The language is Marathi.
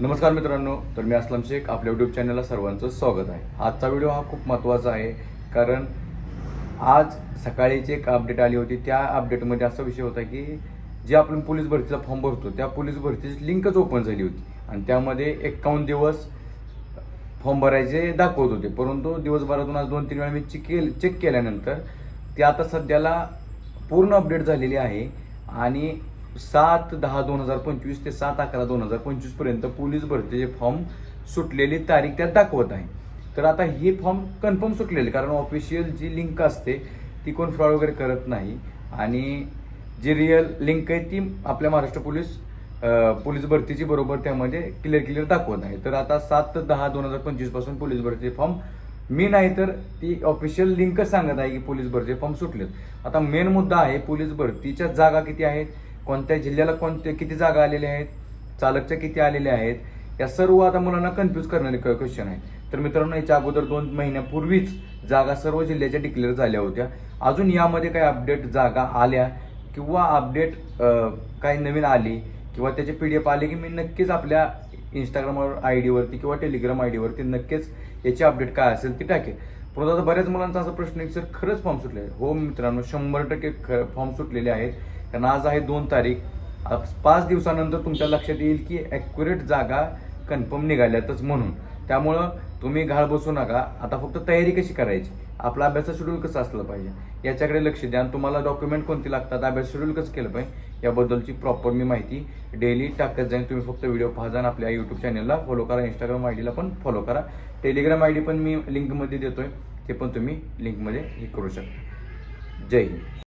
नमस्कार मित्रांनो तर मी असलम शेख आपल्या यूट्यूब चॅनलला सर्वांचं स्वागत आहे. आजचा व्हिडिओ हा खूप महत्त्वाचा आहे कारण आज सकाळीची एक अपडेट आली होती त्या अपडेटमध्ये असा विषय होता की जे आपण पोलीस भरतीचा फॉर्म भरतो त्या पोलीस भरतीची लिंकच ओपन झाली होती. आणि त्यामध्ये एक्कावन्न दिवस फॉर्म भरायचे दाखवत होते. परंतु दिवसभरातून आज दोन तीन वेळा मी चेक केल चेक केल्यानंतर ते आता सध्याला पूर्ण अपडेट झालेली आहे. आणि सात दहा दोन हजार पंचवीस ते सात अकरा दोन हजार पंचवीसपर्यंत पोलीस भरतीचे फॉर्म सुटलेली तारीख त्यात दाखवत आहे. तर आता हे फॉर्म कन्फर्म सुटलेले कारण ऑफिशियल जी लिंक असते ती कोण फ्रॉड वगैरे करत नाही. आणि जी रिअल लिंक आहे ती आपल्या महाराष्ट्र पोलीस पोलीस भरतीची बरोबर त्यामध्ये क्लिअर क्लिअर दाखवत आहे. तर आता सात दहा दोन हजार पंचवीसपासून पोलीस भरतीचे फॉर्म मी नाही तर ती ऑफिशियल लिंकच सांगत आहे की पोलीस भरतीचे फॉर्म सुटलेत. आता मेन मुद्दा आहे पोलीस भरतीच्या जागा किती आहेत? कोणत्या जिल्ह्याला कोणत्या किती जागा आलेल्या आहेत चालकच्या किती आलेल्या आहेत या सर्व आता मुलांना कन्फ्यूज करणारे क्वेश्चन आहे तर मित्रांनो याच्या अगोदर दोन महिन्यापूर्वीच जागा सर्व जिल्ह्याच्या डिक्लेअर झाल्या होत्या. अजून यामध्ये काही अपडेट जागा आल्या किंवा अपडेट काही नवीन आली किंवा त्याचे पी डी एफ आले की मी नक्कीच आपल्या इंस्टाग्रामवर आय डीवरती किंवा टेलिग्राम आय डीवरती नक्कीच याची अपडेट काय असेल ती टाकेल. परंतु आता बऱ्याच मुलांचा असा प्रश्न आहे की सर खरंच फॉर्म सुटले आहे हो मित्रांनो शंभर टक्के फॉर्म सुटलेले आहेत. कारण आज आहे दोन तारीख. पाच दिवसानंतर तुमच्या लक्षात येईल की ॲक्युरेट जागा कन्फर्म निघाल्यातच म्हणून. त्यामुळं तुम्ही घाळ बसू नका. आता फक्त तयारी कशी करायची? आपला अभ्यासाचं शेड्यूल कसं असलं पाहिजे? याच्याकडे लक्ष द्या. आणि तुम्हाला डॉक्युमेंट कोणती लागतात अभ्यास शेड्यूल कसं केलं पाहिजे? याबद्दलची प्रॉपर मी माहिती डेली टाकत जाईन. तुम्ही फक्त व्हिडिओ पाहा आणि आपल्या यूट्यूब चॅनलला फॉलो करा. इंस्टाग्राम आय डीला पण फॉलो करा. टेलिग्राम आय डी पण मी लिंकमध्ये देतो आहे ते पण तुम्ही लिंकमध्ये हे करू शकता. जय हिंद.